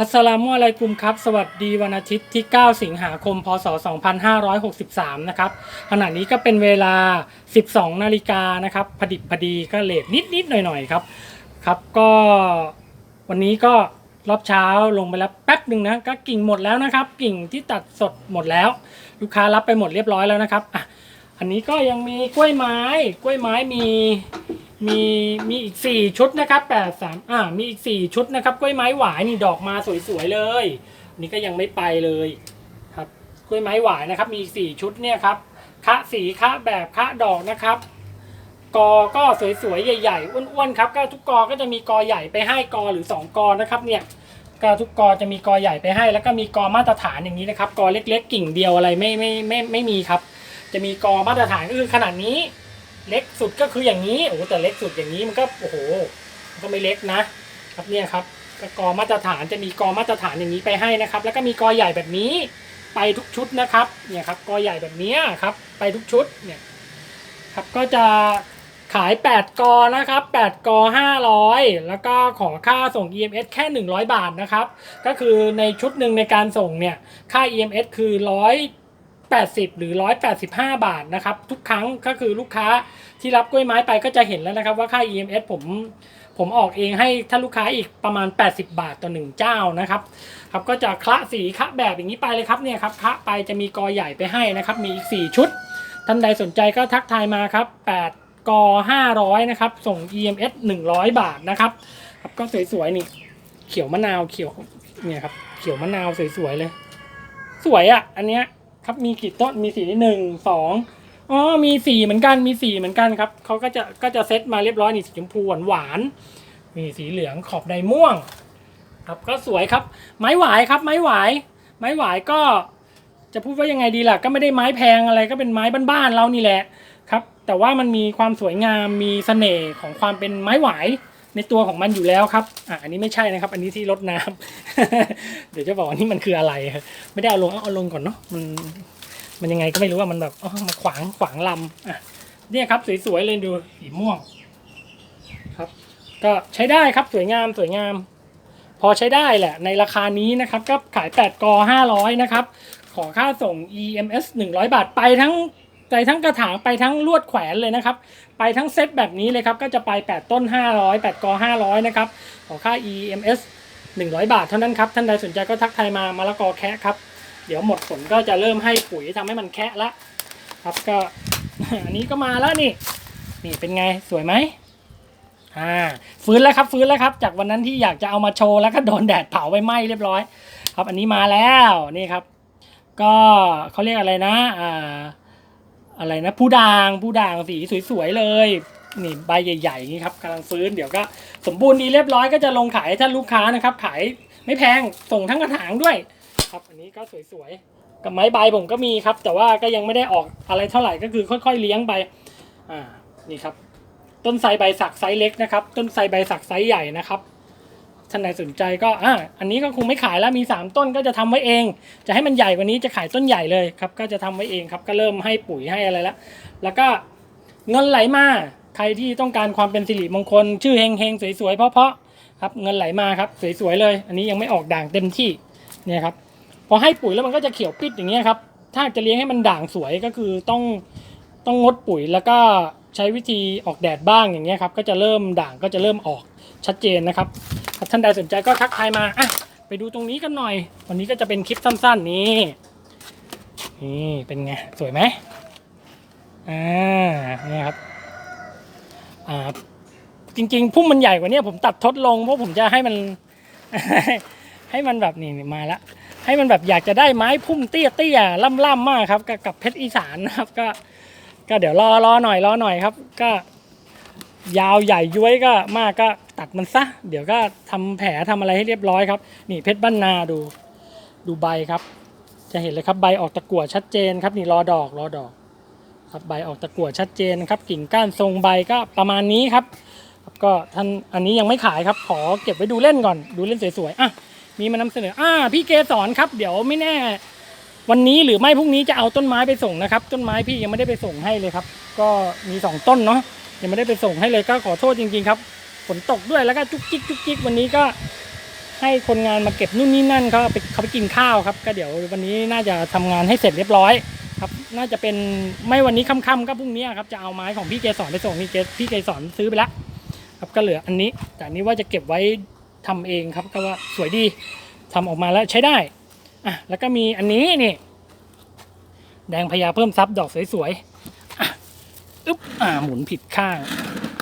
อัสสลามุอะลัยกุมครับ สวัสดีวันอาทิตย์ที่ 9 สิงหาคม พศ 2563 นะครับ ขณะนี้ก็เป็นเวลา 12 นาฬิกานะครับพอดิบพอดีก็เลทนิดนิดๆหน่อยหน่อย ๆ ครับ ครับก็วันนี้ก็รอบเช้าลงไปแล้วแป๊บหนึ่งนะ ก็กิ่งหมดแล้วนะครับ กิ่งที่ตัดสดหมดแล้ว ลูกค้ารับไปหมดเรียบร้อยแล้วนะครับอะอันนี้ก็ยังมีกล้วยไม้ กล้วยไม้มี มีมีอีกสี่ชุดนะครับแปดสามอ่ามีอีกสี่ชุดนะครับกล้วยไม้หวายนี่ดอกมาสวยๆเลยนี่ก็ยังไม่ไปเลยครับกล้วยไม้หวายนะครับ มีอีกสี่ชุดเนี่ยครับคะสีคะแบบคะดอกนะครับ กอก็สวยๆใหญ่ๆอ้วนๆครับก็ทุกกอก็จะมีกอใหญ่ไปให้กอหรือสองกอนะครับเนี่ยก็ทุกกอจะมีกอใหญ่ไปให้ แล้วก็มีกอมาตรฐานอย่างนี้นะครับ กอเล็ก ๆ กิ่งเดียวอะไรไม่ไม่ไม่ไม่มีครับ จะมีกอมาตรฐานก็คือขนาดนี้ เล็กสุดก็คืออย่างนี้โอ้โหแต่เล็กสุดอย่างนี้มันก็โอ้โหมันก็ไม่เล็กนะครับเนี่ยครับกอมาตรฐานจะมีกอมาตรฐานอย่างนี้ไปให้นะครับ แล้วก็มีกอใหญ่แบบนี้ไปทุกชุดนะครับเนี่ยครับกอใหญ่แบบนี้ครับ ไปทุกชุดเนี่ยครับก็จะขาย 8 กอนะครับ 8 กอ 500 แล้วก็ขอค่าส่ง EMS แค่ 100 บาทนะครับ ก็คือในชุดหนึ่งในการส่งเนี่ย ค่า EMS คือ 180 หรือ 185 บาทนะครับ ทุกครั้งก็คือลูกค้าที่รับกล้วยไม้ไปก็จะเห็นแล้วนะครับ ว่าค่า EMS ผมผมออกเองให้ท่านลูกค้าอีกประมาณ 80 บาทต่อหนึ่งเจ้านะครับครับก็จะคละสีคละแบบอย่างนี้ไปเลยครับเนี่ยครับคละไปจะมีกอใหญ่ไปให้นะครับ มีอีก 4 ชุด ท่านใดสนใจก็ทักทายมาครับ 8กอ500 นะครับ ส่ง EMS 100 บาทนะครับครับก็สวยๆนี่เขียวมะนาวเขียวเนี่ยครับเขียวมะนาวสวยๆเลย สวยอะ อันเนี้ย ครับมีกี่ต้นมีสีนี่หนึ่งสองอ๋อมีสีเหมือนกันมีสีเหมือนกันครับเขาก็จะก็จะเซตมาเรียบร้อยนี่สีชมพูหวานหวานมีสีเหลืองขอบใดม่วง ครับก็สวยครับ ไม้หวายครับ ไม้หวาย ไม้หวายก็จะพูดว่ายังไงดีล่ะ ก็ไม่ได้ไม้แพงอะไรก็เป็นไม้บ้านๆเรานี่แหละครับ แต่ว่ามันมีความสวยงามมีเสน่ห์ของความเป็นไม้หวาย ในตัวของมันอยู่แล้วครับอะอันนี้ไม่ใช่นะครับ อันนี้ที่รดน้ำเดี๋ยวจะบอกว่านี่มันคืออะไร ไม่ได้เอาลงเอาเอาลงก่อนเนาะมันมันยังไงก็ไม่รู้ว่ามันแบบอ๋อมาขวางขวางลำอะเนี่ยครับสวยๆเลยดูสีม่วงครับ ก็ใช้ได้ครับสวยงามสวยงาม พอใช้ได้แหละ ในราคานี้นะครับ ก็ขาย 8กอ500 นะครับ ขอค่าส่ง EMS 100 บาทไปทั้ง ไปทั้งกระถางไปทั้งลวดแขวนเลยนะครับ ไปทั้งเซตแบบนี้เลยครับ ก็จะไป 8 ต้น 500 8กอ500 นะครับ ของค่า EMS 100 บาทเท่านั้นครับ ท่านใดสนใจก็ทักทายมามะละกอแคะครับ เดี๋ยวหมดผลก็จะเริ่มให้ปุ๋ยทำให้มันแคะละครับก็อันนี้ก็มาแล้วนี่ นี่เป็นไงสวยไหมอ่าฟื้นแล้วครับฟื้นแล้วครับ จากวันนั้นที่อยากจะเอามาโชว์แล้วก็โดนแดดเผาไปไหม้เรียบร้อย ครับ อันนี้มาแล้วนี่ครับ ก็เขาเรียกอะไรนะอ่า อะไรนะผู้ด่างผู้ด่างสีสวยๆเลยนี่ใบใหญ่ๆอย่างนี้ครับกำลังฟื้นเดี๋ยวก็สมบูรณ์ดีเรียบร้อยก็จะลงขายท่านลูกค้านะครับ ขายไม่แพงส่งทั้งกระถางด้วย ครับอันนี้ก็สวยๆกับไม้ใบผมก็มีครับ แต่ว่าก็ยังไม่ได้ออกอะไรเท่าไหร่ก็คือค่อย ๆ เลี้ยงไปอ่านี่ครับ ต้นไทรใบสักไซส์เล็กนะครับ ต้นไทรใบสักไซส์ใหญ่นะครับ ท่านใดสนใจก็อ่าอันนี้ก็คงไม่ขายแล้วมี 3 ต้นก็จะทำไว้เอง จะให้มันใหญ่กว่านี้จะขายต้นใหญ่เลยครับ ก็จะทำไว้เองครับ ก็เริ่มให้ปุ๋ยให้อะไรแล้ว แล้วก็เงินไหลมาใครที่ต้องการความเป็นสิริมงคล ชื่อเฮงเฮงสวยๆเพาะๆครับเงินไหลมาครับสวยๆเลย อันนี้ยังไม่ออกด่างเต็มที่เนี่ยครับพอให้ปุ๋ยแล้วมันก็จะเขียวปิดอย่างเงี้ยครับถ้าจะเลี้ยงให้มันด่างสวยก็คือต้องต้องงดปุ๋ยแล้วก็ใช้วิธีออกแดดบ้างอย่างเงี้ยครับก็จะเริ่มด่างก็จะเริ่มออกชัดเจนนะครับ ท่านใดสนใจก็ทักทายมาอะไปดูตรงนี้กันหน่อย วันนี้ก็จะเป็นคลิปสั้น ๆ นี้นี่เป็นไง สวยไหมอ่าเนี่ยครับอ่าจริง ๆ พุ่มมันใหญ่กว่านี้ผมตัดทดลงเพราะผมจะให้มัน ให้มันแบบนี่มาละให้มันแบบอยากจะได้ไม้พุ่มเตี้ยเตี้ยล่ำล่ำๆมากครับ กับเพชรอีสานนะครับ ก็ ก็เดี๋ยวรอรอหน่อยรอหน่อยครับ ก็ ยาวใหญ่ย้วยก็มากก็ตัดมันซะ เดี๋ยวก็ทำแผลทำอะไรให้เรียบร้อยครับ นี่เพชรบ้านนาดู ดูใบครับ จะเห็นเลยครับใบออกตะกั่วชัดเจนครับนี่รอดอกรอดอกครับใบออกตะกั่วชัดเจนครับ กิ่งก้านทรงใบก็ประมาณนี้ครับก็ท่านอันนี้ยังไม่ขายครับ ขอเก็บไว้ดูเล่นก่อน ดูเล่นสวยๆอะมีมานำเสนออ่าพี่เกสรครับ เดี๋ยวไม่แน่ วันนี้หรือไม่พรุ่งนี้จะเอาต้นไม้ไปส่งนะครับ ต้นไม้พี่ยังไม่ได้ไปส่งให้เลยครับ ก็มีสองต้นเนาะ ยังไม่ได้ไปส่งให้เลยก็ขอโทษจริงๆครับฝนตกด้วยแล้วก็จุกจิกจุกจิกวันนี้ก็ให้คนงานมาเก็บนู่นนี่นั่นเขาไปเขาไปกินข้าวครับ ก็เดี๋ยววันนี้น่าจะทำงานให้เสร็จเรียบร้อยครับ น่าจะเป็นไม่วันนี้ค่ำๆก็พรุ่งนี้ครับจะเอาไม้ของพี่เกสรไปส่งพี่เกพี่เกสรซื้อไปแล้วครับก็เหลืออันนี้ แต่อันนี้ว่าจะเก็บไว้ทำเองครับ ก็ว่าสวยดีทำออกมาแล้วใช้ได้อะแล้วก็มีอันนี้นี่แดงพญาเพิ่มซับดอกสวยๆ อึ๊บอ่าหมุนผิดข้าง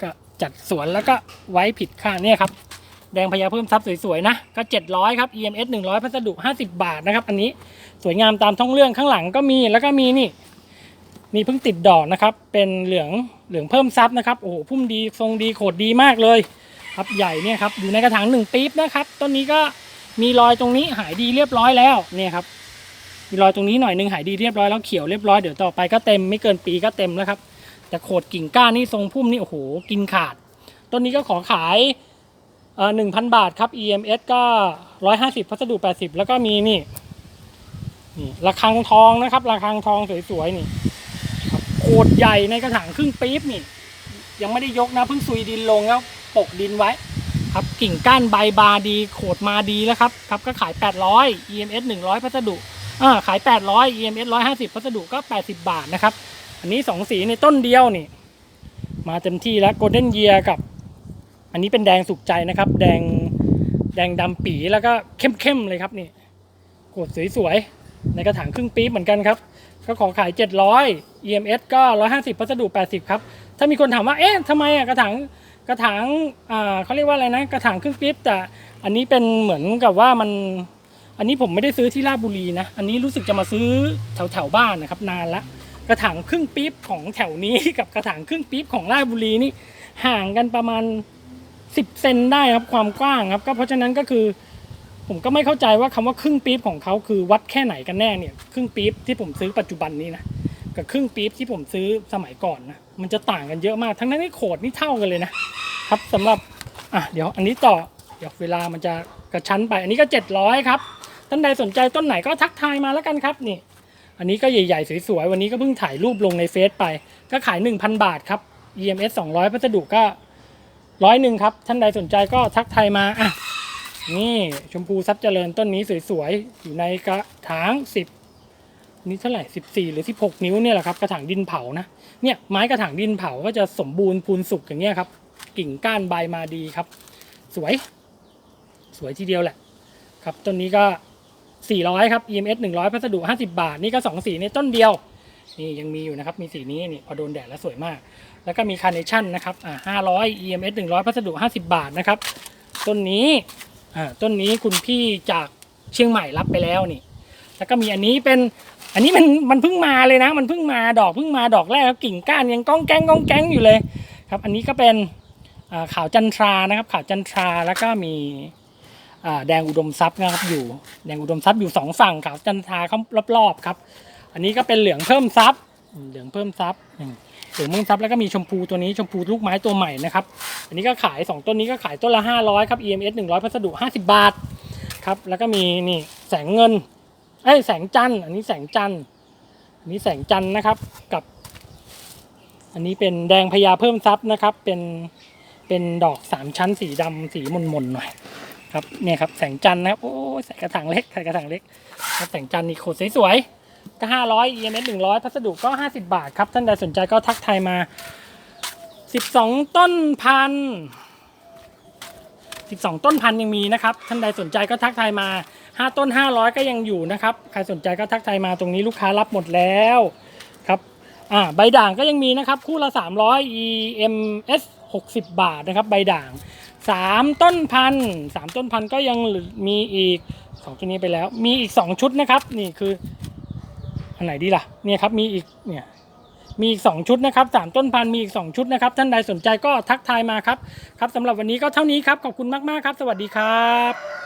ก็จัดสวนแล้วก็ไว้ผิดข้างเนี่ยครับ แดงพญาเพิ่มซับสวยๆนะ ก็ 700 ครับ EMS 100 พัสดุ 50 บาทนะครับ อันนี้สวยงามตามท้องเรื่องข้างหลังก็มีแล้วก็มีนี่นี่เพิ่งติดดอกนะครับ เป็นเหลืองเหลืองเพิ่มซับนะครับ โอ้โห พุ่มดีทรงดีโขดดีมากเลย ครับใหญ่เนี่ยครับ อยู่ในกระถางหนึ่งปี๊บนะครับ ต้นนี้ก็มีรอยตรงนี้หายดีเรียบร้อยแล้วเนี่ยครับ มีรอยตรงนี้หน่อยนึงหายดีเรียบร้อยแล้วเขียวเรียบร้อยเดี๋ยวต่อไปก็เต็มไม่เกินปีก็เต็มแล้วครับ แต่โขดกิ่งก้านนี่ทรงพุ่มนี่โอ้โหกินขาด ต้นนี้ก็ขอขายเอ่อหนึ่งพันบาทครับ EMS ก็ร้อยห้าสิบพัสดุแปดสิบแล้วก็มีนี่นี่ระฆังทองนะครับระฆังทองสวยๆนี่ครับโขดใหญ่ในกระถางครึ่งปี๊บนี่ ยังไม่ได้ยกนะเพิ่งซุยดินลงแล้วปกดินไว้ ครับกิ่งก้านใบบาดี โขดมาดีแล้วครับครับก็ขาย 800 EMS 100 พัสดุอ่าขาย 800 EMS 150 พัสดุก็ 80 บาทนะครับ อันนี้2สีในต้นเดียวนี่ มาเต็มที่แล้ว Golden Year กับ อันนี้เป็นแดงสุกใจนะครับ แดงแดงดำปีแล้วก็เข้มๆเลยครับนี่โขดสวยๆในกระถางครึ่งปี๊บเหมือนกันครับก็ขอขาย 700 EMS ก็ 150 พัสดุ 80 ครับ ถ้ามีคนถามว่า เอ๊ะทำไมอะกระถาง กระถางอ่าเขาเรียกว่าอะไรนะ กระถางครึ่งปี๊บแต่อันนี้เป็นเหมือนกับว่ามัน อันนี้ผมไม่ได้ซื้อที่ราชบุรีนะ อันนี้รู้สึกจะมาซื้อแถวแถวบ้านนะครับ นานละ กระถางครึ่งปี๊บของแถวนี้ กับกระถางครึ่งปี๊บของราชบุรีนี่ห่างกันประมาณ 10เซนได้ครับความกว้างครับก็เพราะฉะนั้นก็คือ ผมก็ไม่เข้าใจว่าคำว่าครึ่งปี๊บของเขาคือวัดแค่ไหนกันแน่เนี่ยครึ่งปี๊บที่ผมซื้อปัจจุบันนี้นะกับครึ่งปี๊บที่ผมซื้อสมัยก่อนนะมันจะต่างกันเยอะมาก ทั้งนั้นที่โขดนี่เท่ากันเลยนะครับสำหรับอะเดี๋ยวอันนี้ต่อเดี๋ยวเวลามันจะกระชั้นไป อันนี้ก็ 700ครับท่านใดสนใจต้นไหนก็ทักทายมาแล้วกันครับนี่ อันนี้ก็ใหญ่ๆ สวยๆ วันนี้ก็เพิ่งถ่ายรูปลงในเฟซไป ก็ขาย 1,000 บาทครับ EMS 200 พัสดุก็ร้อยหนึ่งครับ ท่านใดสนใจก็ทักไทยมาอะนี่ชมพูซับเจริญต้นนี้สวยๆ อยู่ในกระถาง 10 นี่เท่าไหร่ 14 หรือ 16 นิ้วเนี่ยแหละครับ กระถางดินเผานะ เนี่ยไม้กระถางดินเผาก็จะสมบูรณ์พูนสุกอย่างเงี้ยครับ กิ่งก้านใบมาดีครับ สวย สวยทีเดียวแหละ ครับต้นนี้ก็ 400 ครับ EMS 100 พัสดุ 50 บาท นี่ก็ 2 สีในต้นเดียว นี่ยังมีอยู่นะครับ มีสีนี้นี่พอโดนแดดแล้วสวยมาก แล้วก็มีคาร์เนชั่นนะครับอ่า500 EMS 100 พัสดุ 50 บาทนะครับ ต้นนี้อ่าต้นนี้คุณพี่จากเชียงใหม่รับไปแล้วนี่ แล้วก็มีอันนี้เป็นอันนี้มันมันเพิ่งมาเลยนะ มันเพิ่งมาดอกเพิ่งมาดอกแรกแล้วกิ่งก้านยังก้องแก้งก้องแก้งอยู่เลยครับ อันนี้ก็เป็นอ่าขาวจันทรานะครับขาวจันทราแล้วก็มี แดงอุดมทรัพย์นะครับอยู่แดงอุดมทรัพย์อยู่สองฝั่งขาวจันทราเขารอบๆครับ อันนี้ก็เป็นเหลืองเพิ่มทรัพย์เหลืองเพิ่มทรัพย์เหลืองเพิ่มทรัพย์แล้วก็มีชมพูตัวนี้ชมพูลูกไม้ตัวใหม่นะครับ อันนี้ก็ขายสองต้นนี้ก็ขายต้นละ 500ครับ EMS 100 พัสดุ 50 บาทครับแล้วก็มีนี่แสงเงินเอ้แสงจันทร์อันนี้แสงจันทร์อันนี้แสงจันทร์นะครับกับ อันนี้เป็นแดงพญาเพิ่มทรัพย์นะครับ เป็นเป็นดอกสามชั้นสีดำสีมนๆหน่อย ครับเนี่ยครับแสงจันทร์นะครับโอ้ใส่กระถางเล็กใส่กระถางเล็กครับแสงจันทร์นี่โคตรสวยๆก็ห้าร้อย EMS หนึ่งร้อยพัสดุก็ห้าสิบาทครับท่านใดสนใจก็ทักทายมาสิบสองต้นพัน12ต้นพันยังมีนะครับท่านใดสนใจก็ทักทายมา5ต้น500ก็ยังอยู่นะครับใครสนใจก็ทักทายมาตรงนี้ลูกค้ารับหมดแล้วครับอ่าใบด่างก็ยังมีนะครับคู่ละ300 EMS 60 บาทนะครับใบด่าง 3ต้นพันสามต้นพันก็ยังมีอีกสองตัวนี้ไปแล้ว มีอีก2ชุดนะครับ นี่คือ อันไหนดีล่ะเนี่ยครับมีอีกเนี่ยมีอีก2ชุดนะครับ3ต้นพันมีอีก2ชุดนะครับ ท่านใดสนใจก็ทักทายมาครับ ครับสำหรับวันนี้ก็เท่านี้ครับ ขอบคุณมาก ๆ ครับ สวัสดีครับ